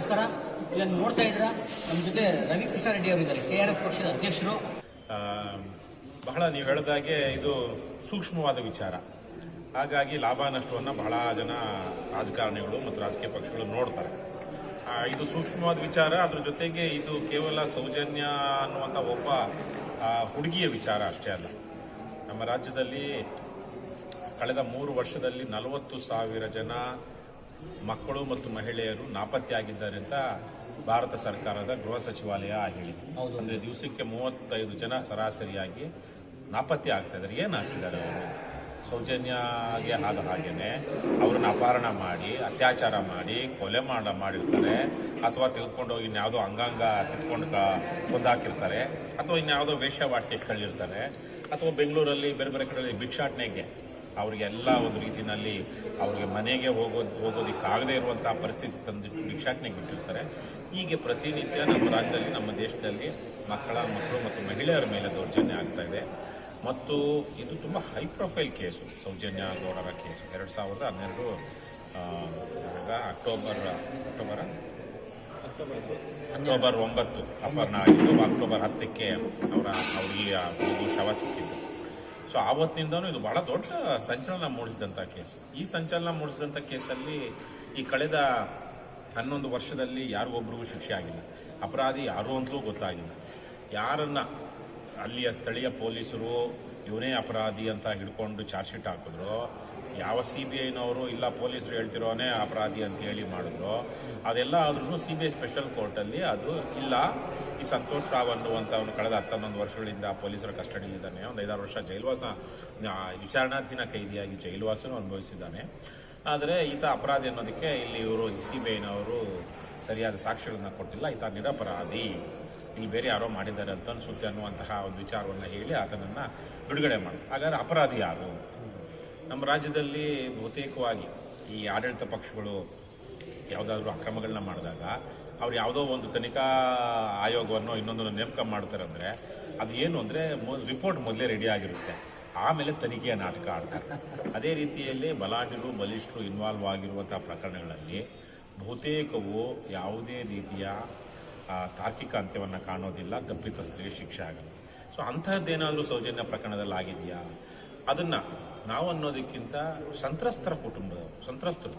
ನಮಸ್ಕಾರ. ಇದನ್ನು ನೋಡ್ತಾ ಇದ್ದೀರಾ? ನಮ್ಮ ಜೊತೆ ರವಿಕೃಷ್ಣ ರೆಡ್ಡಿ ಅವರಿದ್ದಾರೆ. ಕೆ ಆರ್ ಎಸ್ ಪಕ್ಷದ ಅಧ್ಯಕ್ಷರು. ಬಹಳ ನೀವು ಹೇಳಿದಾಗೆ ಇದು ಸೂಕ್ಷ್ಮವಾದ ವಿಚಾರ. ಹಾಗಾಗಿ ಲಾಭ ನಷ್ಟವನ್ನು ಬಹಳ ಜನ ರಾಜಕಾರಣಿಗಳು ಮತ್ತು ರಾಜಕೀಯ ಪಕ್ಷಗಳು ನೋಡ್ತಾರೆ. ಇದು ಸೂಕ್ಷ್ಮವಾದ ವಿಚಾರ. ಅದ್ರ ಜೊತೆಗೆ ಇದು ಕೇವಲ ಸೌಜನ್ಯ ಅನ್ನುವಂಥ ಒಬ್ಬ ಹುಡುಗಿಯ ವಿಚಾರ ಅಷ್ಟೇ ಅಲ್ಲ. ನಮ್ಮ ರಾಜ್ಯದಲ್ಲಿ ಕಳೆದ ಮೂರು ವರ್ಷದಲ್ಲಿ ನಲವತ್ತು ಸಾವಿರ ಜನ ಮಕ್ಕಳು ಮತ್ತು ಮಹಿಳೆಯರು ನಾಪತ್ತೆಯಾಗಿದ್ದಾರೆ ಅಂತ ಭಾರತ ಸರ್ಕಾರದ ಗೃಹ ಸಚಿವಾಲಯ ಹೇಳಿದೆ. ಅಂದರೆ ದಿವಸಕ್ಕೆ ಮೂವತ್ತೈದು ಜನ ಸರಾಸರಿಯಾಗಿ ನಾಪತ್ತೆ ಆಗ್ತಾ ಇದ್ದಾರೆ ಏನಾಗ್ತಿದ್ದಾರೆ ಅವರು? ಸೌಜನ್ಯಗೆ ಆದ ಹಾಗೆಯೇ ಅವ್ರನ್ನ ಅಪಹರಣ ಮಾಡಿ ಅತ್ಯಾಚಾರ ಮಾಡಿ ಕೊಲೆ ಮಾಡ ಮಾಡಿರ್ತಾರೆ. ಅಥವಾ ತೆಗೆದುಕೊಂಡು ಹೋಗಿ ಇನ್ಯಾವುದೋ ಅಂಗಾಂಗ ಕಿತ್ಕೊಂಡು ಕೊಂದಾಕಿರ್ತಾರೆ. ಅಥವಾ ಇನ್ಯಾವುದೋ ವೇಷವಾಟ್ಯಕ್ಕೆ ಕಳ್ಳಿರ್ತಾರೆ ಅಥವಾ ಬೆಂಗಳೂರಲ್ಲಿ ಬೇರೆ ಬೇರೆ ಕಡೆ ಭಿಕ್ಷಾಟನೆಗೆ ಅವರಿಗೆಲ್ಲ ಒಂದು ರೀತಿಯಲ್ಲಿ ಅವ್ರಿಗೆ ಮನೆಗೆ ಹೋಗೋದು ಹೋಗೋದಕ್ಕಾಗದೇ ಇರುವಂಥ ಪರಿಸ್ಥಿತಿ ತಂದಿಟ್ಟು ಭಿಕ್ಷಾಟನೆಗೆ ಬಿಟ್ಟಿರ್ತಾರೆ. ಹೀಗೆ ಪ್ರತಿನಿತ್ಯ ನಮ್ಮ ರಾಜ್ಯದಲ್ಲಿ, ನಮ್ಮ ದೇಶದಲ್ಲಿ ಮಕ್ಕಳ, ಮಕ್ಕಳು ಮತ್ತು ಮಹಿಳೆಯರ ಮೇಲೆ ದೌರ್ಜನ್ಯ ಆಗ್ತಾ ಇದೆ. ಮತ್ತು ಇದು ತುಂಬ ಹೈ ಪ್ರೊಫೈಲ್ ಕೇಸು ಸೌಜನ್ಯ ಗೌಡರ ಕೇಸು ಎರಡು ಸಾವಿರದ ಹನ್ನೆರಡು ಅಕ್ಟೋಬರ್, ಅಕ್ಟೋಬರ? ಅಕ್ಟೋಬರ್ ಒಂಬತ್ತು ಅಪಹರಣ ಆಗಿದ್ದು, ಅಕ್ಟೋಬರ್ ಹತ್ತಕ್ಕೆ ಅವರ ಅವರಿಗೆ ಶವ ಸಿಕ್ಕಿದ್ದು. ಸೊ ಆವತ್ತಿನಿಂದನೂ ಇದು ಬಹಳ ದೊಡ್ಡ ಸಂಚಲನ ಮೂಡಿಸಿದಂಥ ಕೇಸು. ಈ ಸಂಚಲನ ಮೂಡಿಸಿದಂಥ ಕೇಸಲ್ಲಿ ಈ ಕಳೆದ ಹನ್ನೊಂದು ವರ್ಷದಲ್ಲಿ ಯಾರಿಗೊಬ್ರಿಗೂ ಶಿಕ್ಷೆ ಆಗಿಲ್ಲ. ಅಪರಾಧಿ ಯಾರು ಅಂತಲೂ ಗೊತ್ತಾಗಿಲ್ಲ. ಯಾರನ್ನ ಅಲ್ಲಿಯ ಸ್ಥಳೀಯ ಪೊಲೀಸರು ಇವನೇ ಅಪರಾಧಿ ಅಂತ ಹಿಡ್ಕೊಂಡು ಚಾರ್ಜ್ ಶೀಟ್ ಹಾಕಿದ್ರು, ಯಾವ ಸಿ ಬಿ ಐನವರು ಇಲ್ಲ ಪೊಲೀಸರು ಹೇಳ್ತಿರೋನೇ ಅಪರಾಧಿ ಅಂತ ಹೇಳಿ ಮಾಡಿದ್ರು, ಅದೆಲ್ಲ ಆದ್ರೂ ಸಿ ಬಿ ಐ ಸ್ಪೆಷಲ್ ಕೋರ್ಟಲ್ಲಿ ಅದು ಇಲ್ಲ. ಈ ಸಂತೋಷ್ ರಾವ್ ಅನ್ನುವಂಥವನು ಕಳೆದ ಹತ್ತೊಂದೊಂದು ವರ್ಷಗಳಿಂದ ಪೊಲೀಸರ ಕಸ್ಟಡಿಯಲ್ಲಿದ್ದಾನೆ ಒಂದು ಐದಾರು ವರ್ಷ ಜೈಲುವಾಸ ವಿಚಾರಣಾಧೀನ ಕೈದಿಯಾಗಿ ಜೈಲುವಾಸನೂ ಅನುಭವಿಸಿದ್ದಾನೆ. ಆದರೆ ಈತ ಅಪರಾಧಿ ಅನ್ನೋದಕ್ಕೆ ಇಲ್ಲಿ ಇವರು ಸಿ ಬಿ ಐನವರು ಸರಿಯಾದ ಸಾಕ್ಷ್ಯಗಳನ್ನ ಕೊಟ್ಟಿಲ್ಲ. ಈತ ನಿರಪರಾಧಿ. ಇಲ್ಲಿ ಬೇರೆ ಯಾರೋ ಮಾಡಿದ್ದಾರೆ ಅಂತ ಅನಿಸುತ್ತೆ ಅನ್ನುವಂತಹ ಒಂದು ವಿಚಾರವನ್ನು ಹೇಳಿ ಆತನನ್ನು ಬಿಡುಗಡೆ ಮಾಡಿ ಹಾಗಾದರೆ ಅಪರಾಧಿ ಯಾರು? ನಮ್ಮ ರಾಜ್ಯದಲ್ಲಿ ಬಹುತೇಕವಾಗಿ ಈ ಆಡಳಿತ ಪಕ್ಷಗಳು ಯಾವುದಾದ್ರೂ ಅಕ್ರಮಗಳನ್ನ ಮಾಡಿದಾಗ ಅವ್ರು ಯಾವುದೋ ಒಂದು ತನಿಖಾ ಆಯೋಗವನ್ನು ಇನ್ನೊಂದನ್ನು ನೇಮಕ ಮಾಡ್ತಾರೆ ಅಂದರೆ ಅದು ಏನು ಅಂದರೆ ರಿಪೋರ್ಟ್ ಮೊದಲೇ ರೆಡಿ ಆಗಿರುತ್ತೆ. ಆಮೇಲೆ ತನಿಖೆಯ ನಾಟಕ ಆಡ್ತಾರೆ. ಅದೇ ರೀತಿಯಲ್ಲಿ ಬಲಾಢ್ಯರು, ಬಲಿಷ್ಠರು ಇನ್ವಾಲ್ವ್ ಆಗಿರುವಂಥ ಪ್ರಕರಣಗಳಲ್ಲಿ ಬಹುತೇಕವು ಯಾವುದೇ ರೀತಿಯ ತಾರ್ಕಿಕ ಅಂತ್ಯವನ್ನು ಕಾಣೋದಿಲ್ಲ ತಪ್ಪಿತಸ್ಥರಿಗೆ ಶಿಕ್ಷೆ ಆಗಲ್ಲ. ಸೊ ಅಂತಹದ್ದೇನಾದರೂ ಸೌಜನ್ಯ ಪ್ರಕರಣದಲ್ಲಿ ಆಗಿದೆಯಾ? ಅದನ್ನು ನಾವು ಅನ್ನೋದಕ್ಕಿಂತ ಸಂತ್ರಸ್ತರ ಕುಟುಂಬದವರು ಸಂತ್ರಸ್ತರು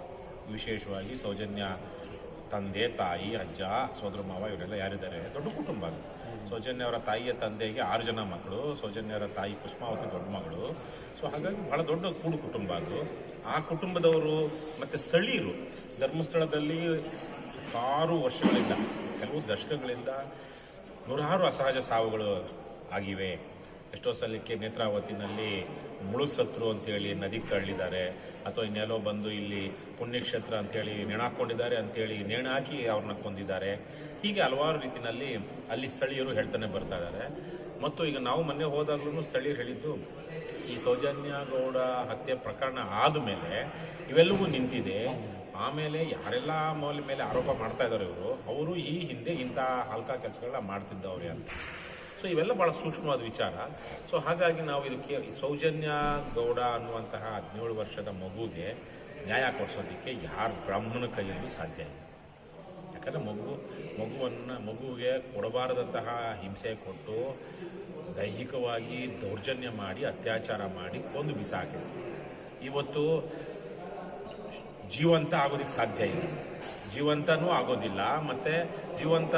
ವಿಶೇಷವಾಗಿ ಸೌಜನ್ಯ ತಂದೆ, ತಾಯಿ, ಅಜ್ಜ, ಸೋದರ ಮಾವ ಇವರೆಲ್ಲ ಯಾರಿದ್ದಾರೆ? ದೊಡ್ಡ ಕುಟುಂಬ ಅದು. ಸೌಜನ್ಯ ಅವರ ತಾಯಿಯ ತಂದೆಗೆ ಆರು ಜನ ಮಕ್ಕಳು ಸೌಜನ್ಯ ಅವರ ತಾಯಿ ಪುಷ್ಪಾವತಿ ದೊಡ್ಡ ಮಗಳು. ಸೊ ಹಾಗಾಗಿ ಬಹಳ ದೊಡ್ಡ ಕೂಡು ಕುಟುಂಬ ಅದು. ಆ ಕುಟುಂಬದವರು ಮತ್ತು ಸ್ಥಳೀಯರು, ಧರ್ಮಸ್ಥಳದಲ್ಲಿ ಆರು ವರ್ಷಗಳಿಂದ, ಕೆಲವು ದಶಕಗಳಿಂದ ನೂರಾರು ಅಸಹಜ ಸಾವುಗಳು ಆಗಿವೆ. ಎಷ್ಟೋ ಸಲಕ್ಕೆ ನೇತ್ರಾವತಿನಲ್ಲಿ ಮುಳುಗ್ಸತ್ರು ಅಂತೇಳಿ ನದಿಗೆ ತಳ್ಳಿದ್ದಾರೆ, ಅಥವಾ ಇನ್ನೆಲ್ಲೋ ಬಂದು ಇಲ್ಲಿ ಪುಣ್ಯಕ್ಷೇತ್ರ ಅಂತೇಳಿ ನೇಣಾಕೊಂಡಿದ್ದಾರೆ ಅಂತೇಳಿ ನೇಣಾಕಿ ಅವ್ರನ್ನ ಕೊಂದಿದ್ದಾರೆ. ಹೀಗೆ ಹಲವಾರು ರೀತಿಯಲ್ಲಿ ಅಲ್ಲಿ ಸ್ಥಳೀಯರು ಹೇಳ್ತಾನೆ ಬರ್ತಾ ಇದ್ದಾರೆ. ಮತ್ತು ಈಗ ನಾವು ಮೊನ್ನೆ ಹೋದಾಗ್ಲೂ ಸ್ಥಳೀಯರು ಹೇಳಿದ್ದು, ಈ ಸೌಜನ್ಯ ಗೌಡ ಹತ್ಯೆ ಪ್ರಕರಣ ಆದಮೇಲೆ ಇವೆಲ್ಲವೂ ನಿಂತಿದೆ. ಆಮೇಲೆ ಯಾರೆಲ್ಲ ಮೌಲ್ಯ ಮೇಲೆ ಆರೋಪ ಮಾಡ್ತಾ ಇದ್ದಾರೆ ಇವರು, ಅವರು ಈ ಹಿಂದೆ ಇಂಥ ಹಲ್ಕ ಕೆಲಸಗಳನ್ನ ಮಾಡ್ತಿದ್ದವ್ರೆ ಅಂತ. ಸೊ ಇವೆಲ್ಲ ಬಹಳ ಸೂಕ್ಷ್ಮವಾದ ವಿಚಾರ. ಸೊ ಹಾಗಾಗಿ ನಾವು ಇದಕ್ಕೆ ಸೌಜನ್ಯ ಗೌಡ ಅನ್ನುವಂತಹ ಹದಿನೇಳು ವರ್ಷದ ಮಗುಗೆ ನ್ಯಾಯ ಕೊಡಿಸೋದಕ್ಕೆ ಯಾರು ಬ್ರಾಹ್ಮಣ ಕೈಯಲ್ಲೂ ಸಾಧ್ಯ ಇಲ್ಲ. ಯಾಕಂದರೆ ಮಗು, ಮಗುವನ್ನು ಮಗುವಿಗೆ ಕೊಡಬಾರದಂತಹ ಹಿಂಸೆ ಕೊಟ್ಟು ದೈಹಿಕವಾಗಿ ದೌರ್ಜನ್ಯ ಮಾಡಿ, ಅತ್ಯಾಚಾರ ಮಾಡಿ ಕೊಂದು ಬಿಸಾಕಿದೆ ಇವತ್ತು ಜೀವಂತ ಆಗೋದಕ್ಕೆ ಸಾಧ್ಯ ಇಲ್ಲ. ಜೀವಂತನೂ ಆಗೋದಿಲ್ಲ, ಮತ್ತು ಜೀವಂತ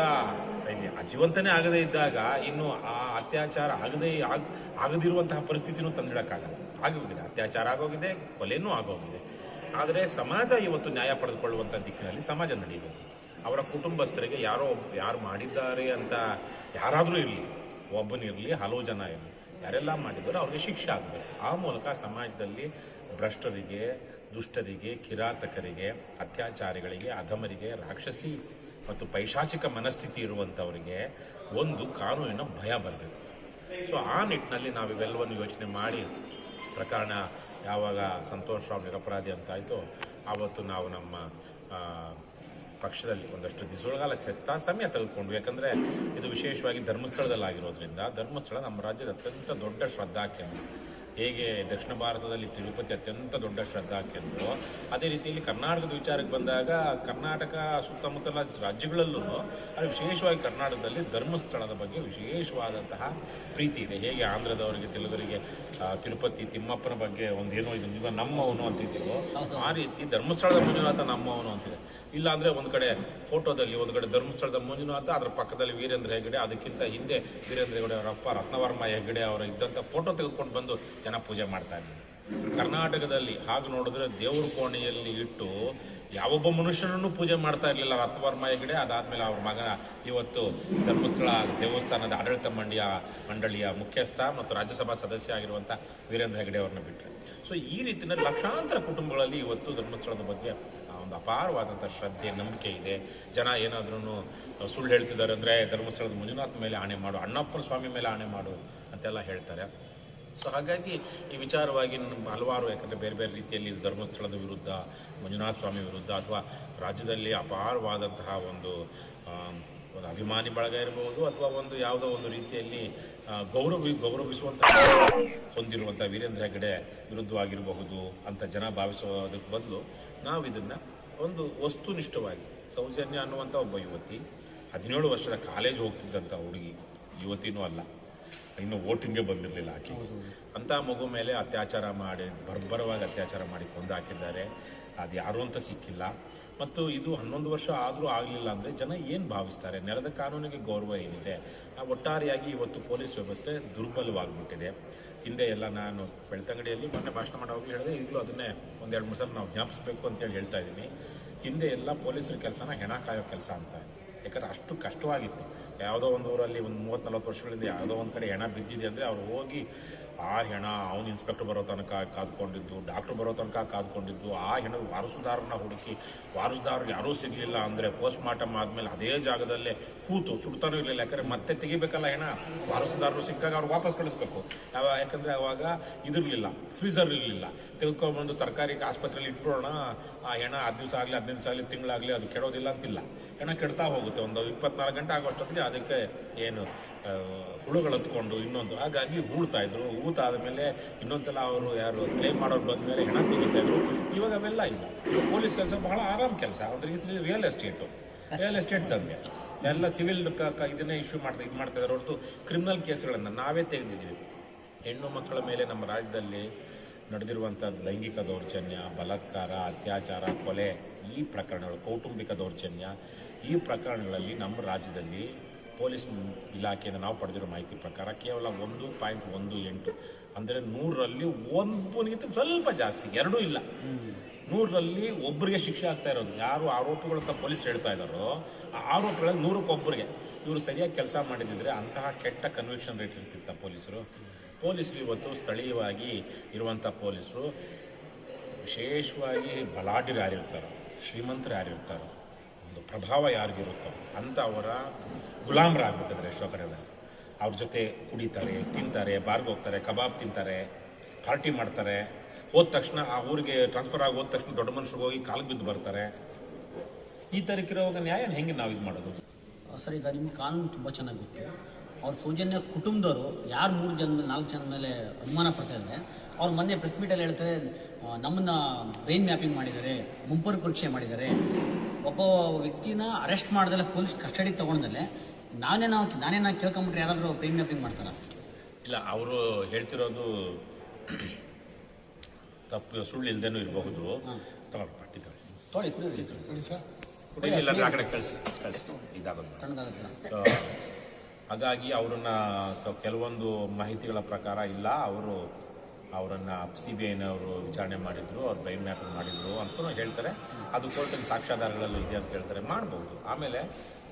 ಜೀವಂತನೇ ಆಗದೇ ಇದ್ದಾಗ ಇನ್ನು ಆ ಅತ್ಯಾಚಾರ ಆಗದೇ ಆಗ, ಆಗದಿರುವಂತಹ ಪರಿಸ್ಥಿತಿನೂ ತಂದಿಡಕ್ಕಾಗಲ್ಲ. ಆಗೋಗಿದೆ ಅತ್ಯಾಚಾರ ಆಗೋಗಿದೆ, ಕೊಲೆನೂ ಆಗೋಗಿದೆ. ಆದರೆ ಸಮಾಜ ಇವತ್ತು ನ್ಯಾಯ ಪಡೆದುಕೊಳ್ಳುವಂಥ ದಿಕ್ಕಿನಲ್ಲಿ ಸಮಾಜ ನಡೀಬೇಕು ಅವರ ಕುಟುಂಬಸ್ಥರಿಗೆ ಯಾರೋ ಯಾರು ಮಾಡಿದ್ದಾರೆ ಅಂತ ಯಾರಾದರೂ ಇರಲಿ ಒಬ್ಬನಿರಲಿ ಹಲವು ಜನ ಇರಲಿ, ಯಾರೆಲ್ಲ ಮಾಡಿದ್ರು ಅವ್ರಿಗೆ ಶಿಕ್ಷೆ ಆಗಬೇಕು. ಆ ಮೂಲಕ ಸಮಾಜದಲ್ಲಿ ಭ್ರಷ್ಟರಿಗೆ, ದುಷ್ಟರಿಗೆ, ಕಿರಾತಕರಿಗೆ, ಅತ್ಯಾಚಾರಿಗಳಿಗೆ, ಅಧಮರಿಗೆ, ರಾಕ್ಷಸಿ ಮತ್ತು ಪೈಶಾಚಿಕ ಮನಸ್ಥಿತಿ ಇರುವಂಥವರಿಗೆ ಒಂದು ಕಾನೂನಿನ ಭಯ ಬರಬೇಕು. ಸೊ ಆ ನಿಟ್ಟಿನಲ್ಲಿ ನಾವು ಇವೆಲ್ಲವನ್ನು ಯೋಚನೆ ಮಾಡಿ, ಪ್ರಕರಣ ಯಾವಾಗ ಸಂತೋಷ್ ರಾವ್ ನಿರಪರಾಧಿ ಅಂತಾಯಿತು, ಆವತ್ತು ನಾವು ನಮ್ಮ ಪಕ್ಷದಲ್ಲಿ ಒಂದಷ್ಟು ದಿಸೊಳಗಾಲ ಚೆತ್ತ ಸಮಯ ತೆಗೆದುಕೊಂಡ್ವಿ. ಯಾಕಂದರೆ ಇದು ವಿಶೇಷವಾಗಿ ಧರ್ಮಸ್ಥಳದಲ್ಲಾಗಿರೋದ್ರಿಂದ ಧರ್ಮಸ್ಥಳ ನಮ್ಮ ರಾಜ್ಯದ ಅತ್ಯಂತ ದೊಡ್ಡ ಶ್ರದ್ಧಾ ಕೇಂದ್ರ ಹೇಗೆ ದಕ್ಷಿಣ ಭಾರತದಲ್ಲಿ ತಿರುಪತಿ ಅತ್ಯಂತ ದೊಡ್ಡ ಶ್ರದ್ಧಾ ಕೇಂದ್ರ ಅದೇ ರೀತಿಯಲ್ಲಿ ಕರ್ನಾಟಕದ ವಿಚಾರಕ್ಕೆ ಬಂದಾಗ ಕರ್ನಾಟಕ ಸುತ್ತಮುತ್ತಲ ರಾಜ್ಯಗಳಲ್ಲೂ ಅದು ವಿಶೇಷವಾಗಿ ಕರ್ನಾಟಕದಲ್ಲಿ ಧರ್ಮಸ್ಥಳದ ಬಗ್ಗೆ ವಿಶೇಷವಾದಂತಹ ಪ್ರೀತಿ ಇದೆ. ಹೇಗೆ ಆಂಧ್ರದವರಿಗೆ, ತೆಲುಗರಿಗೆ ತಿರುಪತಿ, ತಿಮ್ಮಪ್ಪನ ಬಗ್ಗೆ ಒಂದೇನೋ ಇದು ಈಗ ನಮ್ಮವನು ಅಂತಿದ್ದೀವೋ ಆ ರೀತಿ ಧರ್ಮಸ್ಥಳದ ಮಂಜುನಾಥ ನಮ್ಮವನು ಅಂತಿದೆ. ಇಲ್ಲಾಂದರೆ ಒಂದು ಕಡೆ ಫೋಟೋದಲ್ಲಿ, ಒಂದು ಕಡೆ ಧರ್ಮಸ್ಥಳದ ಮಂಜುನಾಥ, ಅದರ ಪಕ್ಕದಲ್ಲಿ ವೀರೇಂದ್ರ ಹೆಗ್ಗಡೆ, ಅದಕ್ಕಿಂತ ಹಿಂದೆ ವೀರೇಂದ್ರ ಹೆಗ್ಗಡೆ ಅವರಪ್ಪ, ರತ್ನವರ್ಮ ಹೆಗ್ಗಡೆ ಅವರ ಇದ್ದಂಥ ಫೋಟೋ ತೆಗೆದುಕೊಂಡು ಬಂದು ಜನ ಪೂಜೆ ಮಾಡ್ತಾ ಕರ್ನಾಟಕದಲ್ಲಿ ಹಾಗೆ ನೋಡಿದ್ರೆ ದೇವ್ರ ಕೋಣೆಯಲ್ಲಿ ಇಟ್ಟು ಯಾವೊಬ್ಬ ಮನುಷ್ಯನನ್ನು ಪೂಜೆ ಮಾಡ್ತಾ ಇರಲಿಲ್ಲ. ರತ್ವರ್ಮ ಹೆಗಡೆ, ಅದಾದ್ಮೇಲೆ ಅವ್ರ ಮಗನ ಇವತ್ತು ಧರ್ಮಸ್ಥಳ ದೇವಸ್ಥಾನದ ಆಡಳಿತ ಮಂಡಿಯ ಮಂಡಳಿಯ ಮುಖ್ಯಸ್ಥ ಮತ್ತು ರಾಜ್ಯಸಭಾ ಸದಸ್ಯ ಆಗಿರುವಂಥ ವೀರೇಂದ್ರ ಹೆಗಡೆ ಅವ್ರನ್ನ ಬಿಟ್ಟರೆ ಸೊ ಈ ರೀತಿಯಲ್ಲಿ ಲಕ್ಷಾಂತರ ಕುಟುಂಬಗಳಲ್ಲಿ ಇವತ್ತು ಧರ್ಮಸ್ಥಳದ ಬಗ್ಗೆ ಒಂದು ಅಪಾರವಾದಂಥ ಶ್ರದ್ಧೆ, ನಂಬಿಕೆ ಇದೆ. ಜನ ಏನಾದ್ರೂ ಸುಳ್ಳು ಹೇಳ್ತಿದ್ದಾರೆ ಅಂದರೆ ಧರ್ಮಸ್ಥಳದ ಮಂಜುನಾಥ್ ಮೇಲೆ ಆಣೆ ಮಾಡು, ಅಣ್ಣಪ್ಪನ ಸ್ವಾಮಿ ಮೇಲೆ ಆಣೆ ಮಾಡು ಅಂತೆಲ್ಲ ಹೇಳ್ತಾರೆ. ಸೊ ಹಾಗಾಗಿ ಈ ವಿಚಾರವಾಗಿ ನನಗೆ ಹಲವಾರು, ಯಾಕಂದರೆ ಬೇರೆ ಬೇರೆ ರೀತಿಯಲ್ಲಿ ಧರ್ಮಸ್ಥಳದ ವಿರುದ್ಧ, ಮಂಜುನಾಥ ಸ್ವಾಮಿ ವಿರುದ್ಧ ಅಥವಾ ರಾಜ್ಯದಲ್ಲಿ ಅಪಾರವಾದಂತಹ ಒಂದು ಒಂದು ಅಭಿಮಾನಿ ಬಳಗ ಇರಬಹುದು ಅಥವಾ ಒಂದು ಯಾವುದೋ ಒಂದು ರೀತಿಯಲ್ಲಿ ಗೌರವ ಗೌರವಿ, ಗೌರವಿಸುವಂತಹ ಹೊಂದಿರುವಂಥ ವೀರೇಂದ್ರ ಹೆಗಡೆ ವಿರುದ್ಧವಾಗಿರಬಹುದು ಅಂತ ಜನ ಭಾವಿಸುವುದಕ್ಕೆ ಬದಲು ನಾವು ಇದನ್ನು ಒಂದು ವಸ್ತುನಿಷ್ಠವಾಗಿ, ಸೌಜನ್ಯ ಅನ್ನುವಂಥ ಒಬ್ಬ ಯುವತಿ, ಹದಿನೇಳು ವರ್ಷದ ಕಾಲೇಜ್ ಹೋಗ್ತಿದ್ದಂಥ ಹುಡುಗಿ, ಯುವತಿನೂ ಅಲ್ಲ. ಇನ್ನು ವೋಟಿಂಗ್ಗೆ ಬಂದಿರಲಿಲ್ಲ ಆಕೆ. ಅಂತ ಮಗು ಮೇಲೆ ಅತ್ಯಾಚಾರ ಮಾಡಿ ಬರ್ಬರವಾಗಿ ಅತ್ಯಾಚಾರ ಮಾಡಿ ಕೊಂದು ಹಾಕಿದ್ದಾರೆ ಅದು ಯಾರು ಅಂತ ಸಿಕ್ಕಿಲ್ಲ. ಮತ್ತು ಇದು ಹನ್ನೊಂದು ವರ್ಷ ಆದರೂ ಆಗಲಿಲ್ಲ ಅಂದರೆ ಜನ ಏನು ಭಾವಿಸ್ತಾರೆ? ನೆಲದ ಕಾನೂನಿಗೆ ಗೌರವ ಏನಿದೆ? ಆ ಒಟ್ಟಾರೆಯಾಗಿ ಇವತ್ತು ಪೊಲೀಸ್ ವ್ಯವಸ್ಥೆ ದುರ್ಬಲವಾಗಿಬಿಟ್ಟಿದೆ. ಹಿಂದೆ ಎಲ್ಲ ನಾನು ಬೆಳ್ತಂಗಡಿಯಲ್ಲಿ ಮೊನ್ನೆ ಭಾಷಣ ಮಾಡೋವಾಗ ಹೇಳಿದೆ ಈಗಲೂ ಅದನ್ನೇ ಒಂದೆರಡು ಮೂರು ಸಲ ನಾವು ಜ್ಞಾಪಿಸಬೇಕು ಅಂತೇಳಿ ಹೇಳ್ತಾ ಇದ್ದೀನಿ. ಹಿಂದೆ ಎಲ್ಲ ಪೊಲೀಸರ ಕೆಲಸನ ಹೆಣ ಕಾಯೋ ಕೆಲಸ ಅಂತ. ಯಾಕಂದ್ರೆ ಅಷ್ಟು ಕಷ್ಟವಾಗಿತ್ತು. ಯಾವುದೋ ಒಂದು ಊರಲ್ಲಿ ಒಂದು ಮೂವತ್ತು ನಲ್ವತ್ತು ವರ್ಷಗಳಿಂದ ಯಾವುದೋ ಒಂದು ಕಡೆ ಹೆಣ ಬಿದ್ದಿದೆ ಅಂದರೆ ಅವ್ರು ಹೋಗಿ ಆ ಹೆಣ ಅವನು ಇನ್ಸ್ಪೆಕ್ಟರ್ ಬರೋ ತನಕ ಕಾದ್ಕೊಂಡಿದ್ದು ಡಾಕ್ಟ್ರ್ ಬರೋ ತನಕ ಕಾದ್ಕೊಂಡಿದ್ದು, ಆ ಹೆಣ ವಾರಸುದಾರನ ಹುಡುಕಿ, ವಾರಸುದಾರರು ಯಾರೂ ಸಿಗಲಿಲ್ಲ ಅಂದರೆ ಪೋಸ್ಟ್ ಮಾರ್ಟಮ್ ಆದಮೇಲೆ ಅದೇ ಜಾಗದಲ್ಲೇ ಕೂತು ಸುಡ್ತಾನೂ ಇರಲಿಲ್ಲ. ಯಾಕಂದ್ರೆ ಮತ್ತೆ ತೆಗಿಬೇಕಲ್ಲ ಏನ ವಾರಸುದಾರರು ಸಿಕ್ಕಾಗ ಅವ್ರು ವಾಪಸ್ ಕಳಿಸ್ಬೇಕು. ಯಾವ ಯಾಕಂದರೆ ಅವಾಗ ಇದಿರಲಿಲ್ಲ ಫ್ರೀಸರ್ ಇರಲಿಲ್ಲ. ತೆಗೆದುಕೊಂಡ್ಬಂದು ತರಕಾರಿ ಆಸ್ಪತ್ರೆಯಲ್ಲಿ ಇಟ್ಬಿಡೋಣ, ಆ ಹೆಣ ಹತ್ತು ದಿವಸ ಆಗಲಿ, ಹದಿನೈದು ದಿವಸ ಆಗಲಿ ತಿಂಗಳಾಗಲಿ ಅದು ಕೆಡೋದಿಲ್ಲ ಅಂತಿಲ್ಲ. ಹೆಣ ಕೆಡ್ತಾ ಹೋಗುತ್ತೆ, ಒಂದು ಇಪ್ಪತ್ನಾಲ್ಕು ಗಂಟೆ ಆಗೋಷ್ಟೊತ್ತಿಗೆ ಅದಕ್ಕೆ ಏನು ಹುಳುಗಳು ಹತ್ಕೊಂಡು ಇನ್ನೊಂದು. ಹಾಗಾಗಿ ಹೂಳ್ತಾ ಇದ್ರು. ಊತ ಆದಮೇಲೆ ಇನ್ನೊಂದ್ಸಲ ಅವರು ಯಾರು ಕ್ಲೈಮ್ ಮಾಡೋರು ಬಂದಮೇಲೆ ಹೆಣ ತೆಗಿತಾ ಇದ್ರು. ಇವಾಗ ಅವೆಲ್ಲ ಇಲ್ಲ. ಪೊಲೀಸ್ ಕೆಲಸ ಬಹಳ ಆರಾಮ್ ಕೆಲಸ. ಈ ರಿಯಲ್ ಎಸ್ಟೇಟು ರಿಯಲ್ ಎಸ್ಟೇಟ್ ದಂಗೆ. ಎಲ್ಲ ಸಿವಿಲ್ ಇದನ್ನೇ ಇಶ್ಯೂ ಮಾಡ್ತಾ ಇದು ಮಾಡ್ತಾ ಇದ್ದಾರೆ ಹೊರತು ಕ್ರಿಮಿನಲ್ ಕೇಸ್ಗಳನ್ನು ನಾವೇ ತೆಗೆದಿದ್ದೀವಿ. ಹೆಣ್ಣು ಮಕ್ಕಳ ಮೇಲೆ ನಮ್ಮ ರಾಜ್ಯದಲ್ಲಿ ನಡೆದಿರುವಂಥ ಲೈಂಗಿಕ ದೌರ್ಜನ್ಯ, ಬಲಾತ್ಕಾರ, ಅತ್ಯಾಚಾರ, ಕೊಲೆ ಈ ಪ್ರಕರಣಗಳು, ಕೌಟುಂಬಿಕ ದೌರ್ಜನ್ಯ ಈ ಪ್ರಕರಣಗಳಲ್ಲಿ ನಮ್ಮ ರಾಜ್ಯದಲ್ಲಿ ಪೊಲೀಸ್ ಇಲಾಖೆಯಿಂದ ನಾವು ಪಡೆದಿರೋ ಮಾಹಿತಿ ಪ್ರಕಾರ ಕೇವಲ ಒಂದು ಪಾಯಿಂಟ್ ಒಂದು ಎಂಟು ಅಂದರೆ ನೂರರಲ್ಲಿ ಒಂದು ಸ್ವಲ್ಪ ಜಾಸ್ತಿ, ಎರಡೂ ಇಲ್ಲ. ನೂರರಲ್ಲಿ ಒಬ್ಬರಿಗೆ ಶಿಕ್ಷೆ ಆಗ್ತಾ ಇರೋದು. ಯಾರು ಆರೋಪಿಗಳು ಅಂತ ಪೊಲೀಸ್ ಹೇಳ್ತಾ ಇದ್ದಾರೋ, ಆ ಆರೋಪಿಗಳಲ್ಲಿ ನೂರಕ್ಕೊಬ್ಬರಿಗೆ ಇವರು ಸರಿಯಾಗಿ ಕೆಲಸ ಮಾಡಿದ್ರೆ ಅಂತಹ ಕೆಟ್ಟ ಕನ್ವಿಕ್ಷನ್ ರೇಟ್ ಇರ್ತಿತ್ತ ಪೊಲೀಸರು. ಪೊಲೀಸರು ಇವತ್ತು ಸ್ಥಳೀಯವಾಗಿ ಇರುವಂಥ ಪೊಲೀಸರು ವಿಶೇಷವಾಗಿ ಬಲಾಢ್ಯರು ಯಾರಿರ್ತಾರೋ, ಶ್ರೀಮಂತರು ಯಾರಿರ್ತಾರೋ, ಒಂದು ಪ್ರಭಾವ ಯಾರಿಗಿರುತ್ತೋ ಅಂಥವರ ಗುಲಾಮರಾಗ್ಬಿಟ್ಟಿದ್ದಾರೆ ಎಷ್ಟೋ ಕಡೆಗಳಲ್ಲಿ ಅವ್ರ ಜೊತೆ ಕುಡಿತಾರೆ, ತಿಂತಾರೆ ಬಾರ್ಗೋಗ್ತಾರೆ ಕಬಾಬ್ ತಿಂತಾರೆ, ಪಾರ್ಟಿ ಮಾಡ್ತಾರೆ. ಹೋದ ತಕ್ಷಣ ಆ ಊರಿಗೆ ಟ್ರಾನ್ಸ್ಫರ್ ಆಗಿ ಹೋದ ತಕ್ಷಣ ದೊಡ್ಡ ಮನುಷ್ಯರಿಗೆ ಹೋಗಿ ಕಾಲು ಬಿದ್ದು ಬರ್ತಾರೆ. ಈ ತರಕಿರೋವಾಗ ನ್ಯಾಯ ಹೆಂಗೆ ನಾವು ಇದು ಮಾಡೋದು? ಸರ್ ಈಗ ನಿಮ್ಮ ಕಾನೂನು ತುಂಬ ಚೆನ್ನಾಗಿ ಗೊತ್ತು. ಅವ್ರ ಸೌಜನ್ಯ ಕುಟುಂಬದವರು ಯಾರು ಮೂರು ಜನ ಮೇಲೆ ನಾಲ್ಕು ಜನ ಮೇಲೆ ಅನುಮಾನ ಪಡ್ತಾ ಇದ್ದಾರೆ ಅವ್ರು ಮೊನ್ನೆ ಪ್ರೆಸ್ ಮೀಟಲ್ಲಿ ಹೇಳ್ತಾರೆ ನಮ್ಮನ್ನ ಬ್ರೈನ್ ಮ್ಯಾಪಿಂಗ್ ಮಾಡಿದ್ದಾರೆ ಮುಂಪರು ಪರೀಕ್ಷೆ ಮಾಡಿದ್ದಾರೆ. ಒಬ್ಬ ವ್ಯಕ್ತಿನ ಅರೆಸ್ಟ್ ಮಾಡ್ದಲ್ಲ ಪೊಲೀಸ್ ಕಸ್ಟಡಿ ತಗೊಂಡ್ಮೇಲೆ ನಾನೇ ನಾವು ನಾನೇ ಕೇಳ್ಕೊಂಬಿಟ್ರೆ ಯಾರಾದರೂ ಬ್ರೈನ್ ಮ್ಯಾಪಿಂಗ್ ಮಾಡ್ತಾರ? ಇಲ್ಲ ಅವರು ಹೇಳ್ತಿರೋದು ತಪ್ಪು ಸುಳ್ಳು ಇಲ್ದೇನೂ ಇರಬಹುದು. ಪಟ್ಟಿ ತೊಳಿ ಕುಡಿ, ಅಂದ್ರೆ ಆ ಕಡೆ ಕಳಿಸಿ ಕಳಿಸಿ. ಇದಾಗೋದು. ಹಾಗಾಗಿ ಅವರನ್ನ ಕೆಲವೊಂದು ಮಾಹಿತಿಗಳ ಪ್ರಕಾರ ಇಲ್ಲ ಅವರು ಅವರನ್ನ ಸಿ ಬಿ ಐನವರು ವಿಚಾರಣೆ ಮಾಡಿದ್ರು ಅವ್ರು ಬ್ರೈನ್ ಮ್ಯಾಪಿಂಗ್ ಮಾಡಿದ್ರು ಅಂತ ಹೇಳ್ತಾರೆ. ಅದು ಕೋರ್ಟಿನ ಸಾಕ್ಷ್ಯಾಧಾರಗಳಲ್ಲೂ ಇದೆ ಅಂತ ಹೇಳ್ತಾರೆ. ಮಾಡ್ಬೋದು. ಆಮೇಲೆ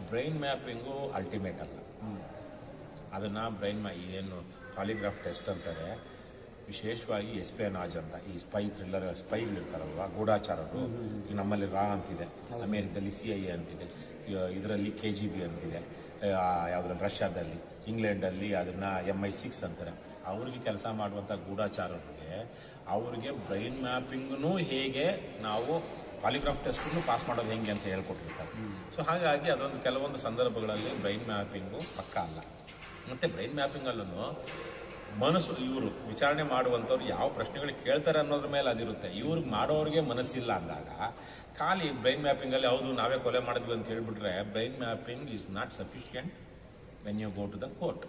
ಬ್ರೈನ್ ಮ್ಯಾಪಿಂಗು ಅಲ್ಟಿಮೇಟ್ ಅಲ್ಲ. ಅದನ್ನು ಬ್ರೈನ್ ಮ್ಯಾ ಏನು ಕಾಲಿಗ್ರಾಫ್ ಟೆಸ್ಟ್ ಅಂತಾರೆ. ವಿಶೇಷವಾಗಿ ಎಸ್ ಪಿ ನಾಜ್ ಅಂತ ಈ ಸ್ಪೈ ಥ್ರಿಲ್ಲರ್ ಸ್ಪೈಗಳಿರ್ತಾರಲ್ವ ಗೂಢಾಚಾರರು ಈಗ ನಮ್ಮಲ್ಲಿ ರಾ ಅಂತಿದೆ ಅಮೇರಿಕದಲ್ಲಿ ಸಿ ಐ ಎ ಅಂತಿದೆ ಇದರಲ್ಲಿ ಕೆ ಜಿ ಬಿ ಅಂತಿದೆ ಯಾವುದ್ರಲ್ಲಿ ರಷ್ಯಾದಲ್ಲಿ ಇಂಗ್ಲೆಂಡಲ್ಲಿ ಅದನ್ನು ಎಂ ಐ ಸಿಕ್ಸ್ ಅಂತಾರೆ. ಅವ್ರಿಗೆ ಕೆಲಸ ಮಾಡುವಂಥ ಗೂಢಾಚಾರರಿಗೆ ಅವ್ರಿಗೆ ಬ್ರೈನ್ ಮ್ಯಾಪಿಂಗ್ನು ಹೇಗೆ ನಾವು ಪಾಲಿಗ್ರಾಫ್ ಟೆಸ್ಟನ್ನು ಪಾಸ್ ಮಾಡೋದು ಹೆಂಗೆ ಅಂತ ಹೇಳ್ಕೊಟ್ಟಿರ್ತಾರೆ. ಸೊ ಹಾಗಾಗಿ ಅದೊಂದು ಕೆಲವೊಂದು ಸಂದರ್ಭಗಳಲ್ಲಿ ಬ್ರೈನ್ ಮ್ಯಾಪಿಂಗು ಪಕ್ಕ ಅಲ್ಲ. ಮತ್ತು ಬ್ರೈನ್ ಮ್ಯಾಪಿಂಗಲ್ಲೂ ಮನಸ್ಸು ಇವರು ವಿಚಾರಣೆ ಮಾಡುವಂಥವ್ರು ಯಾವ ಪ್ರಶ್ನೆಗಳು ಕೇಳ್ತಾರೆ ಅನ್ನೋದ್ರ ಮೇಲೆ ಅದಿರುತ್ತೆ. ಇವ್ರಿಗೆ ಮಾಡೋರಿಗೆ ಮನಸ್ಸಿಲ್ಲ ಅಂದಾಗ ಖಾಲಿ ಬ್ರೈನ್ ಮ್ಯಾಪಿಂಗಲ್ಲಿ ಹೌದು, ನಾವೇ ಕೊಲೆ ಮಾಡಿದ್ವಿ ಅಂತ ಹೇಳಿಬಿಟ್ರೆ brain mapping is not sufficient when you go to the court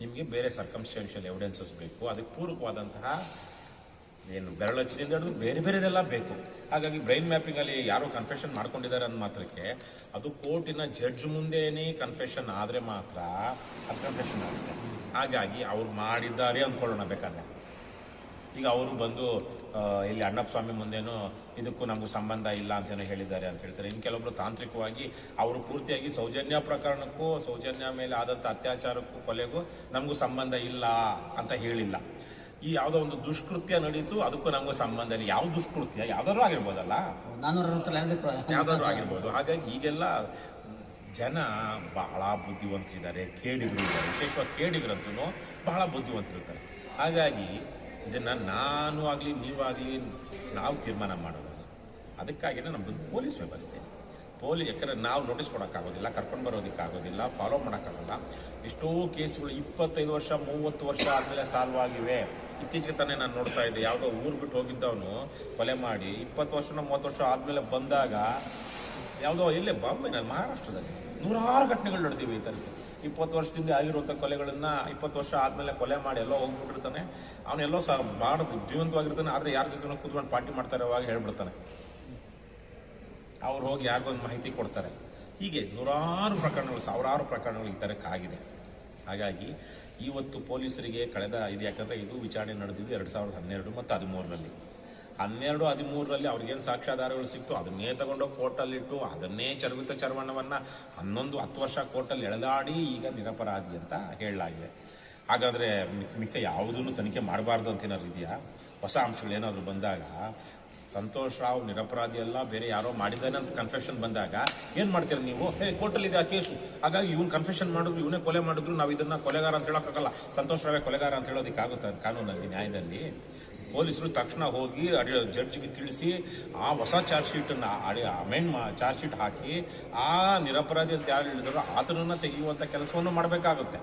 ನಿಮಗೆ ಬೇರೆ ಸರ್ಕಮ್ಸ್ಟೆನ್ಷಿಯಲ್ ಎವಿಡೆನ್ಸಸ್ ಬೇಕು. ಅದಕ್ಕೆ ಪೂರಕವಾದಂತಹ ಏನು ಬೆರಳಚ್ಚಿನಿಂದ ಹಿಡಿದು ಬೇರೆ ಬೇರೆದೆಲ್ಲ ಬೇಕು. ಹಾಗಾಗಿ ಬ್ರೈನ್ ಮ್ಯಾಪಿಂಗಲ್ಲಿ ಯಾರೋ ಕನ್ಫೆಷನ್ ಮಾಡ್ಕೊಂಡಿದ್ದಾರೆ ಅನ್ನ ಮಾತ್ರಕ್ಕೆ ಅದು ಕೋರ್ಟಿನ ಜಡ್ಜ್ ಮುಂದೆನೇ ಕನ್ಫೆಷನ್ ಆದರೆ ಮಾತ್ರ ಅದು ಕನ್ಫೆಷನ್ ಆಗುತ್ತೆ. ಹಾಗಾಗಿ ಅವ್ರು ಮಾಡಿದ್ದಾರೆ ಅಂದ್ಕೊಳ್ಳೋಣ ಬೇಕಾದ್ರೆ. ಈಗ ಅವರು ಬಂದು ಇಲ್ಲಿ ಅಣ್ಣಪ್ಪ ಸ್ವಾಮಿ ಮುಂದೇನು ಇದಕ್ಕೂ ನಮಗೂ ಸಂಬಂಧ ಇಲ್ಲ ಅಂತೇನೋ ಹೇಳಿದ್ದಾರೆ ಅಂತ ಹೇಳ್ತಾರೆ. ಇನ್ನು ಕೆಲವೊಬ್ರು ತಾಂತ್ರಿಕವಾಗಿ ಅವರು ಪೂರ್ತಿಯಾಗಿ ಸೌಜನ್ಯ ಪ್ರಕರಣಕ್ಕೂ, ಸೌಜನ್ಯ ಮೇಲೆ ಆದಂಥ ಅತ್ಯಾಚಾರಕ್ಕೂ, ಕೊಲೆಗೂ ನಮಗೂ ಸಂಬಂಧ ಇಲ್ಲ ಅಂತ ಹೇಳಿಲ್ಲ. ಈ ಯಾವುದೋ ಒಂದು ದುಷ್ಕೃತ್ಯ ನಡೀತು ಅದಕ್ಕೂ ನಮಗೂ ಸಂಬಂಧ ಇಲ್ಲ. ಯಾವ ದುಷ್ಕೃತ್ಯ? ಯಾವ್ದಾದ್ರು ಆಗಿರ್ಬೋದಲ್ಲ? ಯಾವ್ದಾದ್ರು ಆಗಿರ್ಬೋದು. ಹಾಗಾಗಿ ಈಗೆಲ್ಲ ಜನ ಬಹಳ ಬುದ್ಧಿವಂತರಿದ್ದಾರೆ ಕೇಡಿಗರು ಇದ್ದಾರೆ. ವಿಶೇಷವಾಗಿ ಕೇಡಿಗರಂತೂ ಬಹಳ ಬುದ್ಧಿವಂತರಿರ್ತಾರೆ. ಹಾಗಾಗಿ ಇದನ್ನ ನಾನು ಆಗಲಿ ನೀವಾಗಲಿ ನಾವು ತೀರ್ಮಾನ ಮಾಡೋದಲ್ಲ ಅದಕ್ಕಾಗಿನೇ ನಮ್ಮದು ಪೊಲೀಸ್ ವ್ಯವಸ್ಥೆ. ಪೊಲೀಸ್ ಯಾಕಂದರೆ ನಾವು ನೋಟಿಸ್ ಕೊಡೋಕ್ಕಾಗೋದಿಲ್ಲ ಕರ್ಕೊಂಡು ಬರೋದಕ್ಕಾಗೋದಿಲ್ಲ ಫಾಲೋ ಮಾಡೋಕ್ಕಾಗಲ್ಲ. ಎಷ್ಟೋ ಕೇಸ್ಗಳು ಇಪ್ಪತ್ತೈದು ವರ್ಷ ಮೂವತ್ತು ವರ್ಷ ಆದಮೇಲೆ ಸಾಲ್ವ್ ಆಗಿವೆ. ಇತ್ತೀಚೆಗೆ ತಾನೇ ನಾನು ನೋಡ್ತಾ ಇದ್ದೆ. ಯಾವುದೋ ಊರು ಬಿಟ್ಟು ಹೋಗಿದ್ದವನು ಕೊಲೆ ಮಾಡಿ ಇಪ್ಪತ್ತು ವರ್ಷನೋ ಮೂವತ್ತು ವರ್ಷ ಆದಮೇಲೆ ಬಂದಾಗ ಯಾವುದೋ ಇಲ್ಲೇ ಬಾಂಬೆನಲ್ಲಿ ಮಹಾರಾಷ್ಟ್ರದಲ್ಲಿ ನೂರಾರು ಘಟನೆಗಳು ನಡೆದಿವೆ ಈ ಥರದ್ದು ಇಪ್ಪತ್ತು ವರ್ಷದಿಂದ ಆಗಿರುವಂಥ ಕೊಲೆಗಳನ್ನು ಇಪ್ಪತ್ತು ವರ್ಷ ಆದಮೇಲೆ ಕೊಲೆ ಮಾಡಿ ಎಲ್ಲೋ ಹೋಗ್ಬಿಟ್ಟಿರ್ತಾನೆ. ಅವನೆಲ್ಲೋ ಸಹ ಮಾಡೋದು ಜೀವಂತವಾಗಿರ್ತಾನೆ. ಆದರೆ ಯಾರ ಜೊತೆ ಕೂತ್ಕೊಂಡು ಪಾರ್ಟಿ ಮಾಡ್ತಾರೆ ಅವಾಗ ಹೇಳ್ಬಿಡ್ತಾನೆ. ಅವ್ರು ಹೋಗಿ ಯಾರಿಗೊಂದು ಮಾಹಿತಿ ಕೊಡ್ತಾರೆ. ಹೀಗೆ ನೂರಾರು ಪ್ರಕರಣಗಳು, ಸಾವಿರಾರು ಪ್ರಕರಣಗಳು ಈ ಥರಕ್ಕಾಗಿದೆ ಹಾಗಾಗಿ ಇವತ್ತು ಪೊಲೀಸರಿಗೆ ಕಳೆದ, ಇದು ಯಾಕಂದರೆ ಇದು ವಿಚಾರಣೆ ನಡೆದಿದ್ದು ಎರಡು ಸಾವಿರದ ಹನ್ನೆರಡು ಮತ್ತು ಹದಿಮೂರರಲ್ಲಿ. ಹನ್ನೆರಡು, ಹದಿಮೂರರಲ್ಲಿ ಅವ್ರಿಗೇನು ಸಾಕ್ಷ್ಯಾಧಾರಗಳು ಸಿಕ್ತು, ಅದನ್ನೇ ತಗೊಂಡೋಗಿ ಕೋರ್ಟಲ್ಲಿಟ್ಟು, ಅದನ್ನೇ ಚರ್ವಿತ ಚರ್ವಣವನ್ನು ಹನ್ನೊಂದು, ಹತ್ತು ವರ್ಷ ಕೋರ್ಟಲ್ಲಿ ಎಳೆದಾಡಿ ಈಗ ನಿರಪರಾಧಿ ಅಂತ ಹೇಳಲಾಗಿದೆ. ಹಾಗಾದರೆ ಮಿಕ್ಕ ಯಾವುದನ್ನು ತನಿಖೆ ಮಾಡಬಾರ್ದು ಅಂತ ಏನಾದ್ರು ಇದೆಯಾ? ಹೊಸ ಅಂಶಗಳು ಏನಾದರೂ ಬಂದಾಗ ಸಂತೋಷ್ ರಾವ್ ನಿರಪರಾಧಿ ಅಲ್ಲ ಬೇರೆ ಯಾರೋ ಮಾಡಿದ್ದಾನೆ ಅಂತ ಕನ್ಫೆಷನ್ ಬಂದಾಗ ಏನು ಮಾಡ್ತೀರ ನೀವು? ಹೇ ಕೋರ್ಟಲ್ಲಿ ಇದೆ ಆ ಕೇಸು ಹಾಗಾಗಿ ಇವ್ನು ಕನ್ಫೆಷನ್ ಮಾಡಿದ್ರು, ಇವನೇ ಕೊಲೆ ಮಾಡಿದ್ರು, ನಾವು ಇದನ್ನ ಕೊಲೆಗಾರ ಅಂತ ಹೇಳೋಕ್ಕಾಗಲ್ಲ. ಸಂತೋಷ್ ರಾವೇ ಕೊಲೆಗಾರ ಅಂತ ಹೇಳೋದಕ್ಕಾಗುತ್ತೆ ಕಾನೂನಲ್ಲಿ, ನ್ಯಾಯದಲ್ಲಿ. ಪೊಲೀಸರು ತಕ್ಷಣ ಹೋಗಿ ಅಡಿ ಜಡ್ಜ್ಗೆ ತಿಳಿಸಿ ಆ ಹೊಸ ಚಾರ್ಜ್ ಶೀಟನ್ನು ಅಡಿ ಅಮೆಂಡ್ ಮಾ ಚಾರ್ಜ್ ಶೀಟ್ ಹಾಕಿ ಆ ನಿರಪರಾಧಿ ಅಂತ ಯಾರು ಹೇಳಿದ್ರು ಆತನನ್ನು ತೆಗೆಯುವಂಥ ಕೆಲಸವನ್ನು ಮಾಡಬೇಕಾಗುತ್ತೆ.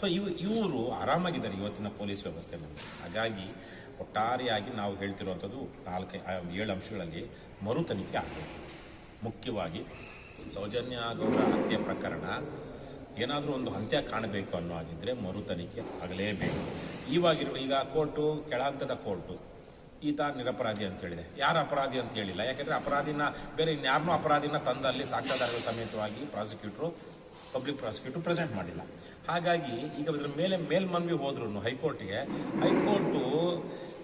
ಸೊ ಇವು, ಇವರು ಆರಾಮಾಗಿದ್ದಾರೆ ಇವತ್ತಿನ ಪೊಲೀಸ್ ವ್ಯವಸ್ಥೆಯಲ್ಲಿ ಹಾಗಾಗಿ, ಒಟ್ಟಾರೆಯಾಗಿ ನಾವು ಹೇಳ್ತಿರುವಂಥದ್ದು ನಾಲ್ಕು ಏಳು ಅಂಶಗಳಲ್ಲಿ ಮರು ತನಿಖೆ ಆಗಬೇಕು. ಮುಖ್ಯವಾಗಿ ಸೌಜನ್ಯ ಗೌಡ ಹತ್ಯೆ ಪ್ರಕರಣ, ಏನಾದರೂ ಒಂದು ಅಂತ್ಯ ಕಾಣಬೇಕು ಅನ್ನೋ ಆಗಿದ್ದರೆ ಮರು ತನಿಖೆ ಆಗಲೇಬೇಕು. ಇವಾಗಿರುವ ಈಗ ಕೋರ್ಟು, ಕೆಳಹಂತದ ಕೋರ್ಟು, ಈತ ನಿರಪರಾಧಿ ಅಂತ ಹೇಳಿದೆ ಯಾರು ಅಪರಾಧಿ ಅಂತ ಹೇಳಿಲ್ಲ. ಯಾಕೆಂದರೆ ಅಪರಾಧಿನ, ಬೇರೆ ಇನ್ಯಾರನ್ನೂ ಅಪರಾಧಿನ ತಂದಲ್ಲಿ ಸಾಕ್ಷ್ಯಾಧಾರಗಳ ಸಮೇತವಾಗಿ ಪ್ರಾಸಿಕ್ಯೂಟ್ರು, ಪಬ್ಲಿಕ್ ಪ್ರಾಸಿಕ್ಯೂಟರ್ ಪ್ರೆಸೆಂಟ್ ಮಾಡಿಲ್ಲ. ಹಾಗಾಗಿ ಈಗ ಅದ್ರ ಮೇಲೆ ಮೇಲ್ಮನವಿ ಹೋದ್ರು ಹೈಕೋರ್ಟ್ಗೆ. ಹೈಕೋರ್ಟು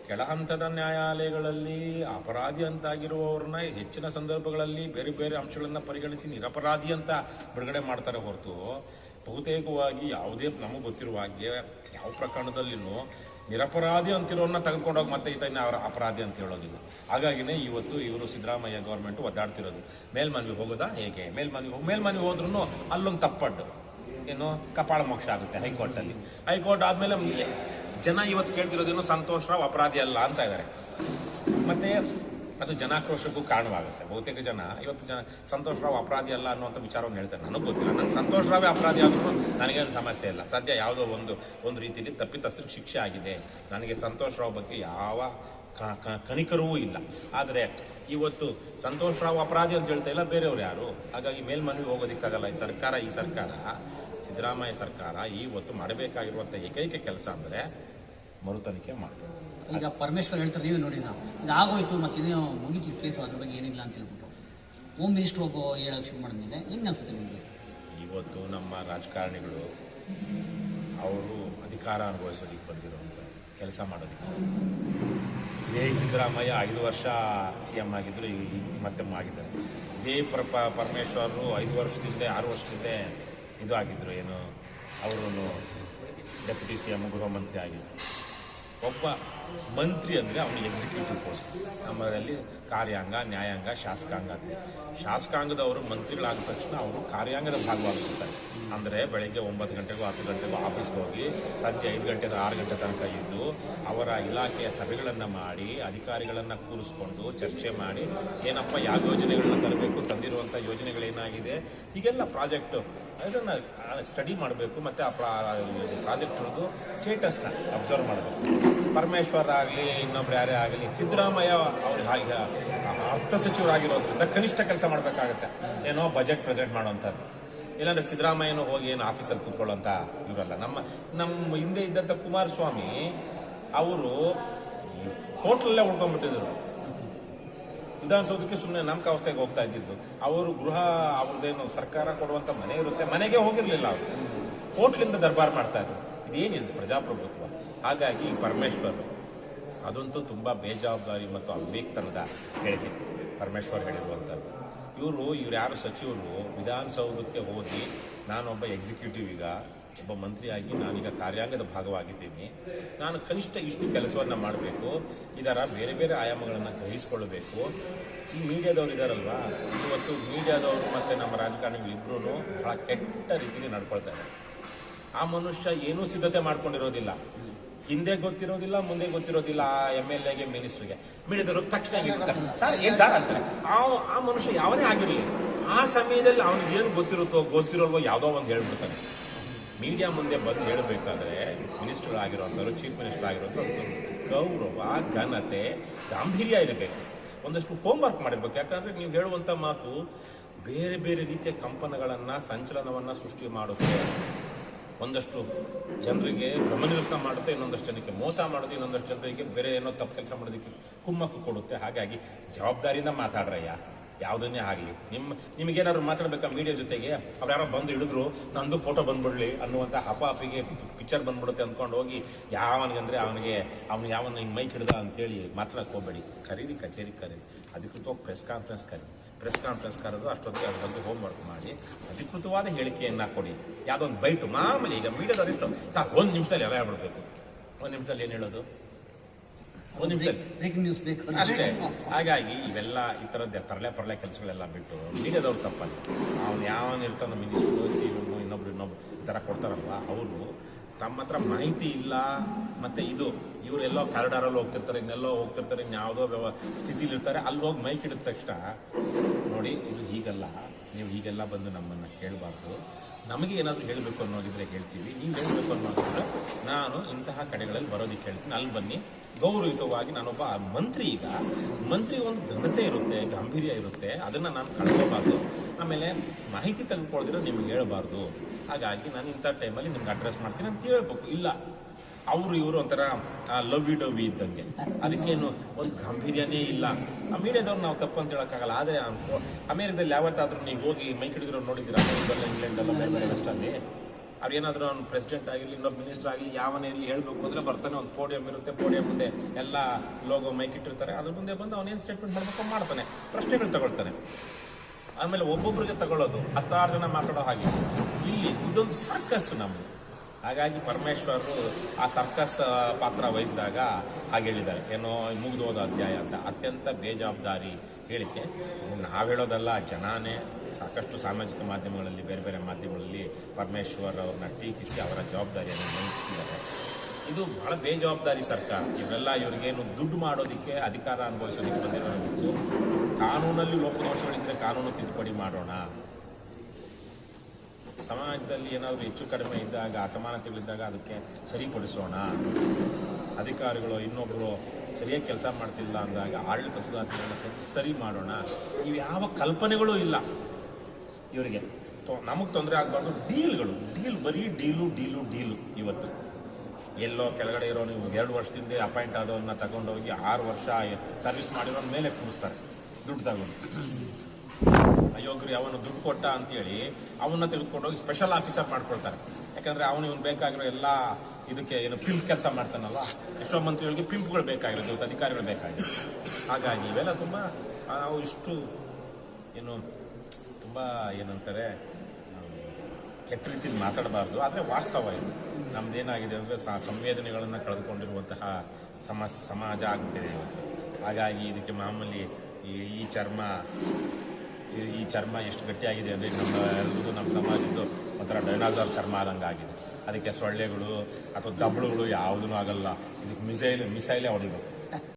ಕೆಳಹಂತದ ನ್ಯಾಯಾಲಯಗಳಲ್ಲಿ ಅಪರಾಧಿ ಅಂತಾಗಿರುವವ್ರನ್ನ ಹೆಚ್ಚಿನ ಸಂದರ್ಭಗಳಲ್ಲಿ ಬೇರೆ ಬೇರೆ ಅಂಶಗಳನ್ನು ಪರಿಗಣಿಸಿ ನಿರಪರಾಧಿ ಅಂತ ಬಿಡುಗಡೆ ಮಾಡ್ತಾರೆ ಹೊರತು ಬಹುತೇಕವಾಗಿ ಯಾವುದೇ ನಮಗೆ ಗೊತ್ತಿರುವ ಹಾಗೆ ಯಾವ ಪ್ರಕರಣದಲ್ಲಿನೂ ನಿರಪರಾಧಿ ಅಂತಿರೋನ್ನ ತೆಗೆದುಕೊಂಡೋಗಿ ಮತ್ತೆ ಈತ ಅವರ ಅಪರಾಧಿ ಅಂತ ಹೇಳೋದಿಲ್ಲ ಹಾಗಾಗಿನೇ ಇವತ್ತು ಇವರು ಸಿದ್ದರಾಮಯ್ಯ ಗೌರ್ಮೆಂಟ್ ಒದ್ದಾಡ್ತಿರೋದು. ಮೇಲ್ಮನವಿ ಹೋಗೋದಾ ಹೇಗೆ? ಮೇಲ್ಮನವಿ ಮೇಲ್ಮನವಿ ಹೋದ್ರೂ ಅಲ್ಲೊಂದು ತಪ್ಪಡ್ಡು. ಏನು ಕಪಾಳ ಮೋಕ್ಷ ಆಗುತ್ತೆ ಹೈಕೋರ್ಟಲ್ಲಿ. ಹೈಕೋರ್ಟ್ ಆದಮೇಲೆ ಜನ ಇವತ್ತು ಕೇಳ್ತಿರೋದೇನು ಸಂತೋಷ ರಾವ್ ಅಪರಾಧಿ ಅಲ್ಲ ಅಂತ ಇದ್ದಾರೆ ಮತ್ತೆ ಅದು ಜನಾಕ್ರೋಶಕ್ಕೂ ಕಾರಣವಾಗುತ್ತೆ. ಬಹುತೇಕ ಜನ ಇವತ್ತು ಜನ ಸಂತೋಷ ರಾವ್ ಅಪರಾಧಿ ಅಲ್ಲ ಅನ್ನುವಂಥ ವಿಚಾರವನ್ನು ಹೇಳ್ತಾರೆ. ನನಗೆ ಗೊತ್ತಿಲ್ಲ. ನಾನು ಸಂತೋಷ ರಾವೇ ಅಪರಾಧಿ ಆದ್ರೂ ನನಗೇನು ಸಮಸ್ಯೆ ಇಲ್ಲ. ಸದ್ಯ ಯಾವುದೋ ಒಂದು ಒಂದು ರೀತಿಯಲ್ಲಿ ತಪ್ಪಿತಸ್ಥರಿಗೆ ಶಿಕ್ಷೆ ಆಗಿದೆ. ನನಗೆ ಸಂತೋಷ ರಾವ್ ಬಗ್ಗೆ ಯಾವ ಕನಿಕರವೂ ಇಲ್ಲ. ಆದರೆ ಇವತ್ತು ಸಂತೋಷ ರಾವ್ ಅಪರಾಧಿ ಅಂತ ಹೇಳ್ತಾ ಇಲ್ಲ ಬೇರೆಯವ್ರು ಯಾರು? ಹಾಗಾಗಿ ಮೇಲ್ಮನವಿ ಹೋಗೋದಕ್ಕಾಗಲ್ಲ ಈ ಸರ್ಕಾರ ಈ ಸರ್ಕಾರ. ಸಿದ್ದರಾಮಯ್ಯ ಸರ್ಕಾರ ಇವತ್ತು ಮಾಡಬೇಕಾಗಿರುವಂಥ ಏಕೈಕ ಕೆಲಸ ಅಂದರೆ ಮರು ತನಿಖೆ ಮಾಡಬೇಕು. ಈಗ ಪರಮೇಶ್ವರ್ ಹೇಳ್ತಾರೆ ನೀವೇ ನೋಡಿ ನಾವು. ಆಗೋಯ್ತು ಮತ್ತೆ ಇನ್ನೇನು ಮುಗಿತು ಕೇಸು ಅದ್ರ ಬಗ್ಗೆ ಏನಿಲ್ಲ ಅಂತ ಹೇಳ್ಬಿಟ್ಟು. ಹೋಮ್ ಮಿನಿಸ್ಟರ್ ಒಬ್ಬ ಹೇಳಕ್ಕೆ ಶುರು ಮಾಡಿದ್ಮೇಲೆ ಹೆಂಗೆ ಅನ್ಸುತ್ತೆ ನಿಮಗೆ? ಇವತ್ತು ನಮ್ಮ ರಾಜಕಾರಣಿಗಳು ಅವರು ಅಧಿಕಾರ ಅನುಭವಿಸೋದಕ್ಕೆ ಬಂದಿರೋ ಕೆಲಸ ಮಾಡೋದಕ್ಕೆ. ಇದೇ ಸಿದ್ದರಾಮಯ್ಯ ಐದು ವರ್ಷ ಸಿ ಎಂ ಆಗಿದ್ದರು ಈಗ ಮತ್ತೆ ಆಗಿದ್ದಾರೆ. ಇದೇ ಪರ ಪರಮೇಶ್ವರರು ಐದು ವರ್ಷದಿಂದ ಆರು ವರ್ಷದಿಂದ ಇದು ಆಗಿದ್ದರು ಏನು ಅವರು ಡೆಪ್ಯೂಟಿ ಸಿ ಎಂ ಗೃಹ ಮಂತ್ರಿ ಆಗಿದ್ದರು ಒಬ್ಬ ಮಂತ್ರಿ ಅಂದರೆ ಅವನು ಎಕ್ಸಿಕ್ಯೂಟಿವ್ ಪೋಸ್ಟ್ ನಮ್ಮಲ್ಲಿ ಕಾರ್ಯಾಂಗ, ನ್ಯಾಯಾಂಗ, ಶಾಸಕಾಂಗ ಅಂತ. ಶಾಸಕಾಂಗದವರು ಮಂತ್ರಿಗಳಾದ ತಕ್ಷಣ ಅವರು ಕಾರ್ಯಾಂಗದ ಭಾಗವಾಗಿರ್ತಾರೆ. ಅಂದರೆ ಬೆಳಗ್ಗೆ ಒಂಬತ್ತು ಗಂಟೆಗೂ ಹತ್ತು ಗಂಟೆಗೂ ಆಫೀಸ್ಗೆ ಹೋಗಿ ಸಂಜೆ ಐದು ಗಂಟೆದ ಆರು ಗಂಟೆ ತನಕ ಇದ್ದು ಅವರ ಇಲಾಖೆಯ ಸಭೆಗಳನ್ನು ಮಾಡಿ, ಅಧಿಕಾರಿಗಳನ್ನು ಕೂರಿಸ್ಕೊಂಡು ಚರ್ಚೆ ಮಾಡಿ ಏನಪ್ಪ ಯಾವ ಯೋಜನೆಗಳನ್ನ ತರಬೇಕು ತಂದಿರುವಂಥ ಯೋಜನೆಗಳೇನಾಗಿದೆ ಹೀಗೆಲ್ಲ ಪ್ರಾಜೆಕ್ಟು ಅದನ್ನು ಸ್ಟಡಿ ಮಾಡಬೇಕು, ಮತ್ತು ಆ ಪ್ರಾಜೆಕ್ಟ್ಗಳದ್ದು ಸ್ಟೇಟಸ್ನ ಅಬ್ಸರ್ವ್ ಮಾಡಬೇಕು. ಪರಮೇಶ್ವರ್ ಆಗಲಿ, ಇನ್ನೊಬ್ರು ಯಾರೇ ಆಗಲಿ, ಸಿದ್ದರಾಮಯ್ಯ ಅವ್ರು ಹಾಗೆ ಅರ್ಥ ಸಚಿವರಾಗಿರೋದ್ರಿಂದ ಕನಿಷ್ಠ ಕೆಲಸ ಮಾಡಬೇಕಾಗತ್ತೆ. ಏನೋ ಬಜೆಟ್ ಪ್ರೆಸೆಂಟ್ ಮಾಡುವಂಥದ್ದು. ಇಲ್ಲಾಂದ್ರೆ ಸಿದ್ದರಾಮಯ್ಯನೂ ಹೋಗಿ ಏನು ಆಫೀಸಲ್ಲಿ ಕೂತ್ಕೊಳ್ಳೋಂಥ ಇವರಲ್ಲ. ನಮ್ಮ ನಮ್ಮ ಹಿಂದೆ ಇದ್ದಂಥ ಕುಮಾರಸ್ವಾಮಿ ಅವರು ಹೋಟ್ಲಲ್ಲೇ ಉಳ್ಕೊಂಡ್ಬಿಟ್ಟಿದ್ರು. ವಿಧಾನಸೌಧಕ್ಕೆ ಸುಮ್ಮನೆ ನಾಮಕಾವಸ್ಥೆಗೆ ಹೋಗ್ತಾ ಇದ್ದಿದ್ದು. ಅವರು ಗೃಹ, ಅವ್ರದ್ದೇನು ಸರ್ಕಾರ ಕೊಡುವಂಥ ಮನೆ ಇರುತ್ತೆ, ಮನೆಗೆ ಹೋಗಿರಲಿಲ್ಲ ಅವರು. ಹೋಟ್ಲಿಂದ ದರ್ಬಾರ್ ಮಾಡ್ತಾ ಇದ್ರು. ಇದೇನಿದೆ ಪ್ರಜಾಪ್ರಭುತ್ವ? ಹಾಗಾಗಿ ಪರಮೇಶ್ವರ್, ಅದಂತೂ ತುಂಬ ಬೇಜವಾಬ್ದಾರಿ ಮತ್ತು ಅವಿವೇಕ್ತನದ ಹೇಳಿಕೆ ಪರಮೇಶ್ವರ್ ಹೇಳಿರುವಂಥದ್ದು. ಇವರು, ಇವ್ರು ಯಾರು ಸಚಿವರು, ವಿಧಾನಸೌಧಕ್ಕೆ ಹೋಗಿ ನಾನೊಬ್ಬ ಎಕ್ಸಿಕ್ಯೂಟಿವ್ ಈಗ, ಒಬ್ಬ ಮಂತ್ರಿಯಾಗಿ ನಾನೀಗ ಕಾರ್ಯಾಂಗದ ಭಾಗವಾಗಿದ್ದೀನಿ. ನಾನು ಕನಿಷ್ಠ ಇಷ್ಟು ಕೆಲಸವನ್ನು ಮಾಡಬೇಕು, ಇದರ ಬೇರೆ ಬೇರೆ ಆಯಾಮಗಳನ್ನು ಗ್ರಹಿಸಿಕೊಳ್ಳಬೇಕು ಈ ಮೀಡಿಯಾದವ್ರು ಇದ್ದಾರಲ್ವಾ ಇವತ್ತು ಮೀಡಿಯಾದವರು ಮತ್ತು ನಮ್ಮ ರಾಜಕಾರಣಿಗಳು ಇಬ್ಬರೂ ಬಹಳ ಕೆಟ್ಟ ರೀತಿಯಲ್ಲಿ ನಡ್ಕೊಳ್ತಾರೆ ಆ ಮನುಷ್ಯ ಏನೂ ಸಿದ್ಧತೆ ಮಾಡ್ಕೊಂಡಿರೋದಿಲ್ಲ. ಹಿಂದೆ ಗೊತ್ತಿರೋದಿಲ್ಲ, ಮುಂದೆ ಗೊತ್ತಿರೋದಿಲ್ಲ ಆ ಎಂ ಎಲ್ ಎಗೆ ಮಿನಿಸ್ಟ್ರಿಗೆ ಮಿಡಿದರು ತಕ್ಷಣ ಸರ್, ಏನ್ ಸರ್ ಅಂತಾರೆ? ಆ ಆ ಮನುಷ್ಯ ಯಾವನೇ ಆಗಿರಲಿ, ಆ ಸಮಯದಲ್ಲಿ ಅವನಿಗೆ ಏನು ಗೊತ್ತಿರುತ್ತೋ, ಗೊತ್ತಿರೋಲ್ವೋ ಯಾವುದೋ ಒಂದು ಹೇಳ್ಬಿಡ್ತಾನೆ. ಮೀಡಿಯಾ ಮುಂದೆ ಬಂದು ಹೇಳಬೇಕಾದ್ರೆ ಮಿನಿಸ್ಟರ್ ಆಗಿರೋಂಥವ್ರು ಚೀಫ್ ಮಿನಿಸ್ಟರ್ ಆಗಿರೋಂಥವ್ರು ಗೌರವ, ಘನತೆ, ಗಾಂಭೀರ್ಯ ಇರಬೇಕು. ಒಂದಷ್ಟು ಹೋಮ್ವರ್ಕ್ ಮಾಡಿರ್ಬೇಕು. ಯಾಕಂದ್ರೆ ನೀವು ಹೇಳುವಂಥ ಮಾತು ಬೇರೆ ಬೇರೆ ರೀತಿಯ ಕಂಪನಗಳನ್ನು, ಸಂಚಲನವನ್ನು ಸೃಷ್ಟಿ ಮಾಡುತ್ತೆ. ಒಂದಷ್ಟು ಜನರಿಗೆ ಭ್ರಮನಿರಸನ ಮಾಡುತ್ತೆ, ಇನ್ನೊಂದಷ್ಟು ಜನಕ್ಕೆ ಮೋಸ ಮಾಡುತ್ತೆ, ಇನ್ನೊಂದಷ್ಟು ಜನರಿಗೆ ಬೇರೆ ಏನೋ ತಪ್ಪು ಕೆಲಸ ಮಾಡೋದಕ್ಕೆ ಕುಮ್ಮಕ್ಕು ಕೊಡುತ್ತೆ. ಹಾಗಾಗಿ ಜವಾಬ್ದಾರಿಯಿಂದ ಮಾತಾಡ್ರಯ್ಯ. ಯಾವುದನ್ನೇ ಆಗಲಿ. ನಿಮ್ಮ ನಿಮಗೇನಾದ್ರು ಮಾತಾಡ್ಬೇಕಾ ಮೀಡಿಯಾ ಜೊತೆಗೆ? ಅವ್ರು ಯಾರೋ ಬಂದು ಹಿಡಿದ್ರು, ನಂದು ಫೋಟೋ ಬಂದ್ಬಿಡ್ಲಿ ಅನ್ನುವಂಥ ಹಪಾಪಿಗೆ ಪಿಕ್ಚರ್ ಬಂದ್ಬಿಡುತ್ತೆ ಅಂದ್ಕೊಂಡು ಹೋಗಿ, ಯಾವನಿಗಂದ್ರೆ ಅವನಿಗೆ, ಅವನು ಯಾವನ ಹಿಂಗೆ ಮೈಕ್ ಹಿಡ್ದ? ಅಂತೇಳಿ ಮಾತಾಡಕ್ಕೆ ಹೋಗಬೇಡಿ ಕರೀರಿ ಕಚೇರಿ ಕರೀರಿ. ಅಧಿಕೃತವಾಗಿ ಪ್ರೆಸ್ ಕಾನ್ಫರೆನ್ಸ್ ಕರಿ ಪ್ರೆಸ್ ಕಾನ್ಫರೆನ್ಸ್ ಕರೆದು ಅಷ್ಟೊತ್ತಿಗೆ ಅದ್ರ ಬಗ್ಗೆ ಹೋಮ್ವರ್ಕ್ ಮಾಡಿ ಅಧಿಕೃತವಾದ ಹೇಳಿಕೆಯನ್ನು ಕೊಡಿ. ಯಾವುದೊಂದು ಬೈಟು ಮಾಮೂಲಿ ಈಗ ಮೀಡಿಯಾದವ್ರು ಎಷ್ಟು ಸಾಕು ಒಂದು ನಿಮಿಷದಲ್ಲಿ ಎಲ್ಲ ಹೇಳ್ಬಿಡ್ಬೇಕು ಒಂದು ನಿಮಿಷದಲ್ಲಿ ಏನು ಹೇಳೋದು? ಒಂದು ನಿಮಿಷದಲ್ಲಿ. ಬ್ರೇಕಿಂಗ್ ನ್ಯೂಸ್ ಬೇಕು ಅಂದ್ರೆ. ಅಷ್ಟೇ. ಹಾಗಾಗಿ ಇವೆಲ್ಲ ಈ ಥರದ್ದು ತರಲೆ ಪರಲೆ ಕೆಲಸಗಳೆಲ್ಲ ಬಿಟ್ಟು ಮೀಡಿಯಾದವ್ರು ತಪ್ಪಲ್ಲ. ಅವ್ನು ಯಾವನಿರ್ತಾನೆ ಇರ್ತಾನೋ ಮಿನಿಸ್ಟ್ರು ಸಿ ಇನ್ನೊಬ್ರು ಇನ್ನೊಬ್ರು ಈ ಥರ ಕೊಡ್ತಾರಲ್ವ ಅವರು ತಮ್ಮ ಹತ್ರ ಮಾಹಿತಿ ಇಲ್ಲ, ಮತ್ತೆ ಇದು ಇವರೆಲ್ಲೋ ಕಾರಿಡಾರಲ್ಲಿ ಹೋಗ್ತಿರ್ತಾರೆ, ಇನ್ನೆಲ್ಲೋ ಹೋಗ್ತಿರ್ತಾರೆ ಇನ್ಯಾವುದೋ ವ್ಯವ ಸ್ಥಿತಿಲಿ ಇರ್ತಾರೆ, ಅಲ್ಲಿ ಹೋಗಿ ಮೈಕ್ ಹಿಡಿದ ತಕ್ಷಣ, ನೋಡಿ, ಇದು ಹೀಗಲ್ಲ, ನೀವು ಹೀಗೆಲ್ಲ ಬಂದು ನಮ್ಮನ್ನು ಕೇಳಬಾರ್ದು. ನಮಗೆ ಏನಾದರೂ ಹೇಳಬೇಕು ಅನ್ನೋದಿದ್ರೆ ಹೇಳ್ತೀವಿ. ನೀವು ಹೇಳಬೇಕು ಅನ್ನೋದಿದ್ರೆ ನಾನು ಇಂತಹ ಕಡೆಗಳಲ್ಲಿ ಬರೋದಕ್ಕೆ ಹೇಳ್ತೀನಿ. ಅಲ್ಲಿ ಬನ್ನಿ. ಗೌರವಯುತವಾಗಿ ನಾನೊಬ್ಬ ಮಂತ್ರಿ ಈಗ. ಮಂತ್ರಿ ಒಂದು ಘನತೆ ಇರುತ್ತೆ, ಗಾಂಭೀರ್ಯ ಇರುತ್ತೆ. ಅದನ್ನು ನಾನು ಕಳ್ಕೋಬಾರ್ದು. ಆಮೇಲೆ ಮಾಹಿತಿ ತೆಗೆದುಕೊಳ್ಳದಿರೋ ನಿಮ್ಗೆ ಹೇಳ್ಬಾರ್ದು. ಹಾಗಾಗಿ ನಾನು ಇಂಥ ಟೈಮಲ್ಲಿ ನಿಮ್ಗೆ ಅಡ್ರೆಸ್ ಮಾಡ್ತೀನಿ ಅಂತ ಹೇಳ್ಬೇಕು. ಇಲ್ಲ, ಅವರು ಇವರು ಒಂಥರ ಲವ್ ಯು ಡವ್ ಇದ್ದಂಗೆ. ಅದಕ್ಕೇನು ಒಂದು ಗಾಂಭೀರ್ಯನೇ ಇಲ್ಲ. ಆ ಮೀಡಿಯಾದವ್ರು ನಾವು ತಪ್ಪು ಅಂತ ಹೇಳೋಕ್ಕಾಗಲ್ಲ. ಆದರೆ ಅಮೇರಿಕದಲ್ಲಿ ಯಾವತ್ತಾದ್ರೂ ನೀವು ಹೋಗಿ ಮೈ ಹಿಡಿದಿರೋ ನೋಡಿದ್ದೀರಾ? ಇಂಗ್ಲೆಂಡ್ ಇಂಗ್ಲೆಂಡಲ್ಲ ಅಷ್ಟಲ್ಲಿ. ಅವ್ರು ಏನಾದರೂ ಅವ್ನು ಪ್ರೆಸಿಡೆಂಟ್ ಆಗಲಿ, ಇನ್ನೊಬ್ಬ ಮಿನಿಸ್ಟರ್ ಆಗಲಿ, ಯಾವನೇ ಇರಲಿ ಹೇಳಬೇಕು ಅಂದರೆ ಬರ್ತಾನೆ. ಒಂದು ಪೋಡಿಯಂ ಇರುತ್ತೆ ಪೋಡಿಯಂ ಮುಂದೆ ಎಲ್ಲ ಲೋಗೋ ಮೈಕ್ ಇಟ್ಟಿರ್ತಾರೆ. ಅದ್ರ ಮುಂದೆ ಬಂದು ಅವನೇನು ಸ್ಟೇಟ್ಮೆಂಟ್ ಮಾಡಬೇಕು ಮಾಡ್ತಾನೆ. ಪ್ರಶ್ನೆಗಳು ತಗೊಳ್ತಾನೆ. ಆಮೇಲೆ ಒಬ್ಬೊಬ್ಬರಿಗೆ ತಗೊಳ್ಳೋದು. ಹತ್ತಾರು ಜನ ಮಾತಾಡೋ ಹಾಗೆ. ಇಲ್ಲಿ ಇದೊಂದು ಸರ್ಕಸ್ ನಮ್ಮದು ಹಾಗಾಗಿ ಪರಮೇಶ್ವರರು ಆ ಸರ್ಕಸ್ ಪಾತ್ರ ವಹಿಸಿದಾಗ ಹಾಗೆ ಹೇಳಿದ್ದಾರೆ. ಏನೋ ಮುಗಿದೋದ ಅಧ್ಯಾಯ ಅಂತ. ಅತ್ಯಂತ ಬೇಜವಾಬ್ದಾರಿ ಹೇಳಿಕೆ. ನಾವು ಹೇಳೋದಲ್ಲ, ಜನಾನೇ ಸಾಕಷ್ಟು ಸಾಮಾಜಿಕ ಮಾಧ್ಯಮಗಳಲ್ಲಿ, ಬೇರೆ ಬೇರೆ ಮಾಧ್ಯಮಗಳಲ್ಲಿ ಪರಮೇಶ್ವರ್ ಅವ್ರನ್ನ ಟೀಕಿಸಿ ಅವರ ಜವಾಬ್ದಾರಿಯನ್ನು ನೆನಪಿಸಿದ್ದಾರೆ ಇದು ಬಹಳ ಬೇಜವಾಬ್ದಾರಿ ಸರ್ಕಾರ. ಇವರೆಲ್ಲ ಇವರಿಗೇನು ದುಡ್ಡು ಮಾಡೋದಕ್ಕೆ, ಅಧಿಕಾರ ಅನುಭವಿಸೋದಕ್ಕೆ ಬಂದಿರೋ ಬಿಟ್ಟು ಕಾನೂನಲ್ಲಿ ಲೋಪದೋಷಗಳಿದ್ರೆ ಕಾನೂನು ತಿದ್ದುಪಡಿ ಮಾಡೋಣ. ಸಮಾಜದಲ್ಲಿ ಏನಾದರೂ ಹೆಚ್ಚು ಕಡಿಮೆ ಇದ್ದಾಗ, ಅಸಮಾನತೆಗಳಿದ್ದಾಗ ಅದಕ್ಕೆ ಸರಿಪಡಿಸೋಣ. ಅಧಿಕಾರಿಗಳು ಇನ್ನೊಬ್ಬರು ಸರಿಯಾಗಿ ಕೆಲಸ ಮಾಡ್ತಿಲ್ಲ ಅಂದಾಗ ಆಡಳಿತ ಸುಧಾರಣೆಗಳನ್ನ ಸರಿ ಮಾಡೋಣ. ಇವು ಯಾವ ಕಲ್ಪನೆಗಳು ಇಲ್ಲ ಇವರಿಗೆ. ನಮಗೆ ತೊಂದರೆ ಆಗಬಾರ್ದು. ಡೀಲ್ಗಳು, ಡೀಲ್ ಬರೀ ಡೀಲು ಡೀಲು ಡೀಲು ಇವತ್ತು. ಎಲ್ಲೋ ಕೆಳಗಡೆ ಇರೋ ನೀವು ಎರಡು ವರ್ಷದಿಂದ ಅಪಾಯಿಂಟ್ ಆದವನ್ನ ತಗೊಂಡೋಗಿ ಆರು ವರ್ಷ ಸರ್ವಿಸ್ ಮಾಡಿರೋ ಮೇಲೆ ಕೂರಿಸ್ತಾರೆ. ದುಡ್ಡು ತಗೊಂಡು. ಅಯೋಗ್ಯರು ಅವನು ದುಡ್ಡು ಕೊಟ್ಟ ಅಂತೇಳಿ ಅವನ್ನ ತೆಗೆದುಕೊಂಡೋಗಿ ಸ್ಪೆಷಲ್ ಆಫೀಸರ್ ಮಾಡ್ಕೊಳ್ತಾರೆ. ಯಾಕಂದ್ರೆ ಅವನು ಇವನು ಬೇಕಾಗಿರೋ ಎಲ್ಲ ಇದಕ್ಕೆ ಏನು ಪಿಂಪ್ ಕೆಲಸ ಮಾಡ್ತಾನಲ್ಲ ಎಷ್ಟೋ ಮಂತ್ರಿಗಳಿಗೆ ಪಿಂಪ್ಗಳು ಬೇಕಾಗಿರೋದು, ಇವತ್ತು ಅಧಿಕಾರಿಗಳು ಬೇಕಾಗಿರೋದು. ಹಾಗಾಗಿ ಇವೆಲ್ಲ ತುಂಬ, ನಾವು ಇಷ್ಟು ಏನು ತುಂಬ ಏನಂತಾರೆ ಕೆಟ್ಟ ರೀತಿಯಲ್ಲಿ ಮಾತಾಡಬಾರ್ದು. ಆದರೆ ವಾಸ್ತವ ಇದು. ನಮ್ದೇನಾಗಿದೆ ಅಂದರೆ ಸಂವೇದನೆಗಳನ್ನು ಕಳೆದುಕೊಂಡಿರುವಂತಹ ಸಮ, ಸಮಾಜ ಆಗ್ಬಿಟ್ಟಿದೆ ಇವತ್ತು. ಹಾಗಾಗಿ ಇದಕ್ಕೆ ಮಾಮೂಲಿ ಈ ಚರ್ಮ ಈ- ಚರ್ಮ ಎಷ್ಟು ಗಟ್ಟಿಯಾಗಿದೆ ಅಂದರೆ ನಮ್ಮ ಎಲ್ಲರದ್ದು ನಮ್ಮ ಸಮಾಜದ್ದು ಒಂಥರ ಡೈನಾಸರ್ ಚರ್ಮ ಆದಂಗೆ ಆಗಿದೆ. ಅದಕ್ಕೆ ಸೊಳ್ಳೆಗಳು ಅಥವಾ ದಬ್ಬಳುಗಳು ಯಾವುದೂ ಆಗಲ್ಲ. ಇದಕ್ಕೆ ಮಿಸೈಲ್, ಮಿಸೈಲೇ ಹೊಡಿಬೇಕು.